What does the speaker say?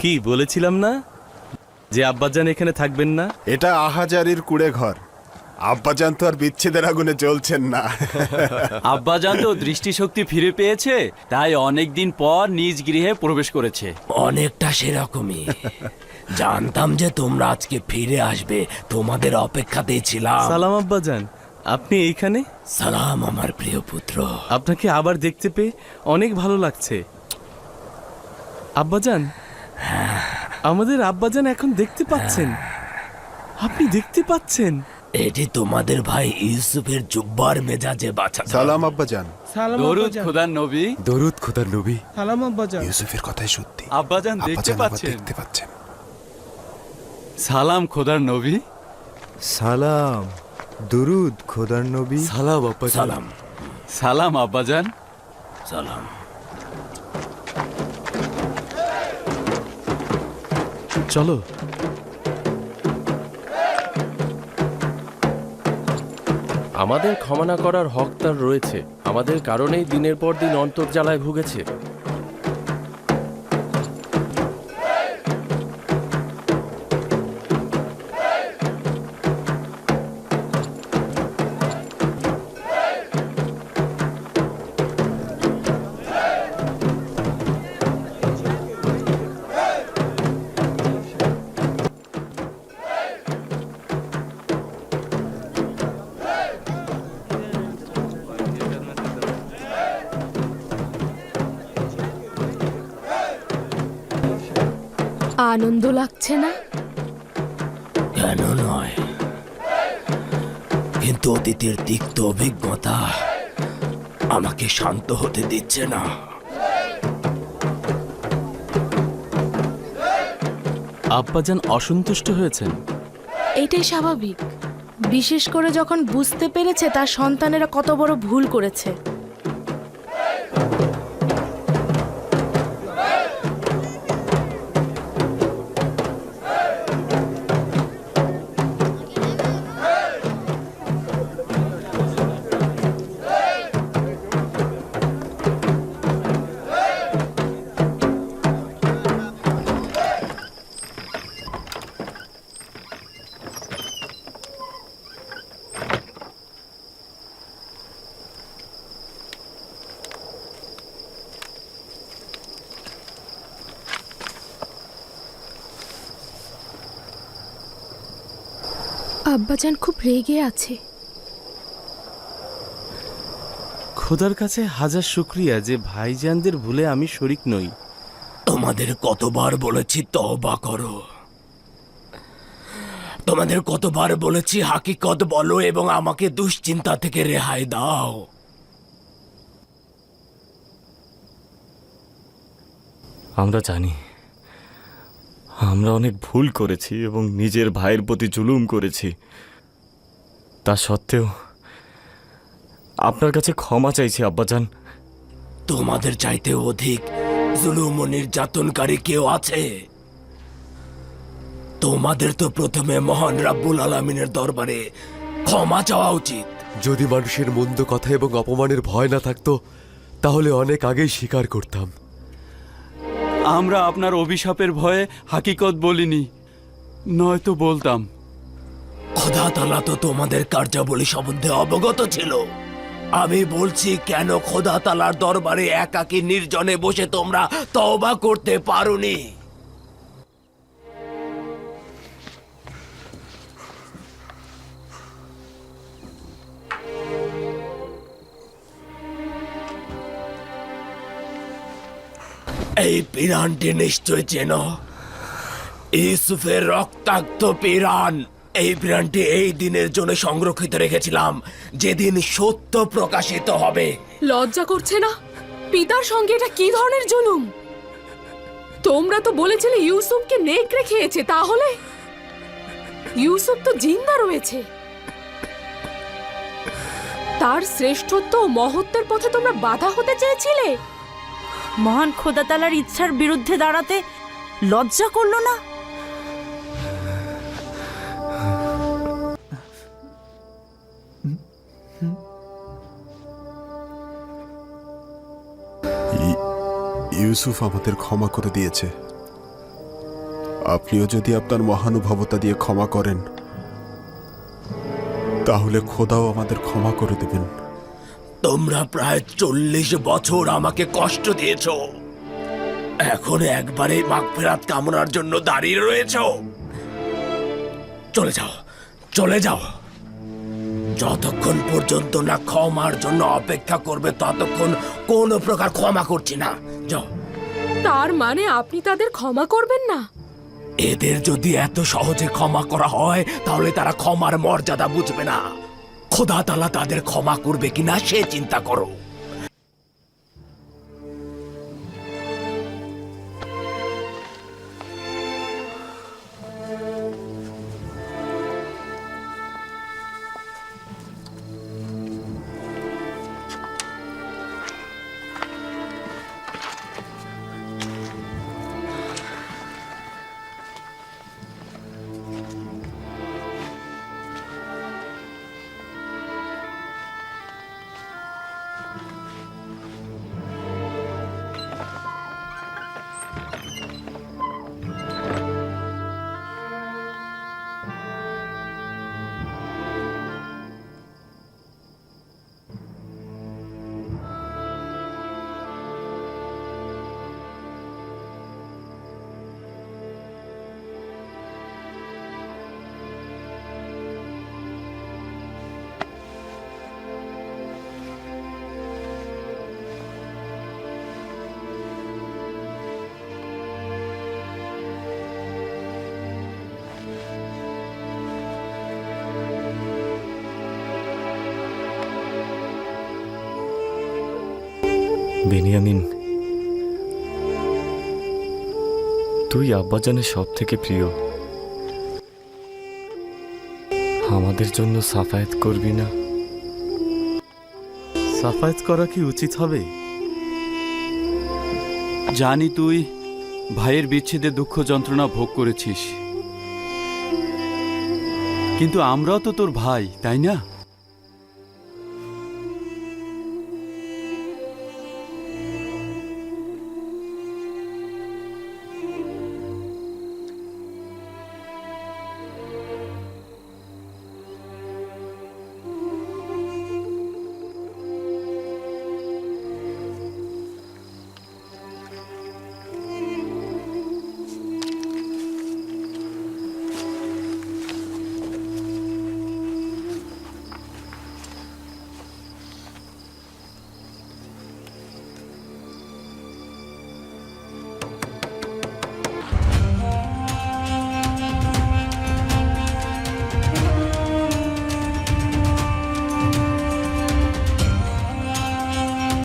কি বলেছিলাম না? যে আব্বাজান এখানে থাকবেন না? এটা আহাজারির কুড়ে ঘর আব্বাজান তো আর বিচ্ছেদের আগুনে জ্বলছেন না। আব্বাজান তো দৃষ্টিশক্তি ফিরে পেয়েছে তাই অনেক দিন পর নিজ গৃহে প্রবেশ করেছে। অনেকটা সেরকমই। জানতাম যে তোমরা আজকে ফিরে আসবে তোমাদের অপেক্ষাতেই ছিলাম। সালাম আব্বাজান আপনি এইখানে? সালাম আমার প্রিয় পুত্র। আপনাকে আবার দেখতে পেয়ে অনেক ভালো লাগছে। আব্বাজান আমাদের আব্বাজান এখন দেখতে পাচ্ছেন। আপনি দেখতে পাচ্ছেন? এটি তোমাদের ভাই ইউসুফের জুব্বার মেজাজে বাঁচা সালাম আব্বাজান। সালাম দরুদ খোদার নবী। দরুদ খোদার নবী। সালাম আব্বাজান। ইউসুফের কথাই সত্যি। আব্বাজান দেখতে পাচ্ছেন। দেখতে পাচ্ছেন। সালাম খোদার নবী। সালাম। দরুদ খোদার নবী। সালাম আব্বাজান। সালাম। সালাম আব্বাজান। সালাম। চলো। আমাদের ক্ষমা না করার হক তার রয়েছে। আমাদের কারণেই দিনের পর দিন অন্তর্জালায় ভুগেছে। আনন্দ লাগছে না? কেন নয়? কিন্তু অতীতের তিক্ত অভিজ্ঞতা আমাকে শান্ত হতে দিচ্ছে না। আব্বাজান অসন্তুষ্ট হয়েছেন। এটাই স্বাভাবিক। বিশেষ করে যখন বুঝতে পেরেছে তার সন্তানেরা কত বড় ভুল করেছে। আব্বাজান খুব রেগে আছে। খোদার কাছে হাজার শুক্রিয়া যে ভাইজানদের ভুলে আমি শরিক নই। তোমাদের কতবার বলেছি তওবা করো। তোমাদের কতবার বলেছি হাকিকত বলো এবং আমাকে দুশ্চিন্তা থেকে রেহাই দাও। আমরা জানি আমরা অনেক ভুল করেছি এবং নিজের ভাইয়ের প্রতি জুলুম করেছি। তা সত্ত্বেও আপনার কাছে ক্ষমা চাইছি আব্বাজান। তোমাদের চাইতে অধিক জুলুম ও নির্যাতনকারী কেউ আছে? তোমাদের তো প্রথমে মহান রাব্বুল আলমিনের দরবারে ক্ষমা চাওয়া উচিত। যদি মানুষের মন্দ কথা এবং অপমানের ভয় না থাকতো তাহলে অনেক আগেই স্বীকার করতাম। আমরা আপনার অভিশাপের ভয়ে হাকিকত বলিনি। নয়তো বলতাম। খোদা তালা তো তোমাদের কার্যাবলী সম্বন্ধে অবগত ছিল। আমি বলছি, কেন খোদা তালার দরবারে একাকী নির্জনে বসে তোমরা তওবা করতে পারোনি? এই পিরানটি নিশ্চয় চেনো। ইউসুফের রক্তাক্ত পিরান। এই পিরানটি এই দিনের জন্য সংরক্ষিত রেখেছিলাম, যেদিন সত্য প্রকাশিত হবে। লজ্জা করছে না? পিতার সঙ্গে এটা কি ধরনের জুলুম? তোমরা তো বলেছিলে ইউসুফকে নেকড়ে খেয়েছে, তাহলে? ইউসুফ তো জিন্দা রয়েছে। তার শ্রেষ্ঠত্ব ও মহত্বের পথে তোমরা বাধা হতে চেয়েছিলে? মহান খোদাতালার ইচ্ছার বিরুদ্ধে দাঁড়াতে লজ্জা করল না? ইউসুফ আমাদের ক্ষমা করে দিয়েছে। আপনিও যদি আপনার মহানুভবতা দিয়ে ক্ষমা করেন, তাহলে খোদাও আমাদের ক্ষমা করে দেবেন। তোমরা প্রায় চল্লিশ বছর আমাকে কষ্ট দিয়েছ। এখন একবারে মাগফেরাত কামনার জন্য দাঁড়িয়ে রয়েছ। চলে যাও চলে যাও। যতক্ষণ পর্যন্ত না ক্ষমার জন্য অপেক্ষা করবে ততক্ষণ কোনো প্রকার ক্ষমা করছি না। যাও। তার মানে আপনি তাদের ক্ষমা করবেন না? এদের যদি এত সহজে ক্ষমা করা হয় তাহলে তারা ক্ষমার মর্যাদা বুঝবে না। খোদা তালা তাদের ক্ষমা করবে কিনা সে চিন্তা করো। বেনিয়ামিন, তুই আব্বাজানের সব থেকে প্রিয়। আমাদের জন্য সাফায়াত করবি না। সাফায়াত করা কি উচিত হবে? জানি তুই ভাইয়ের বিচ্ছেদে দুঃখ যন্ত্রণা ভোগ করেছিস। কিন্তু আমরাও তো তোর ভাই, তাই না?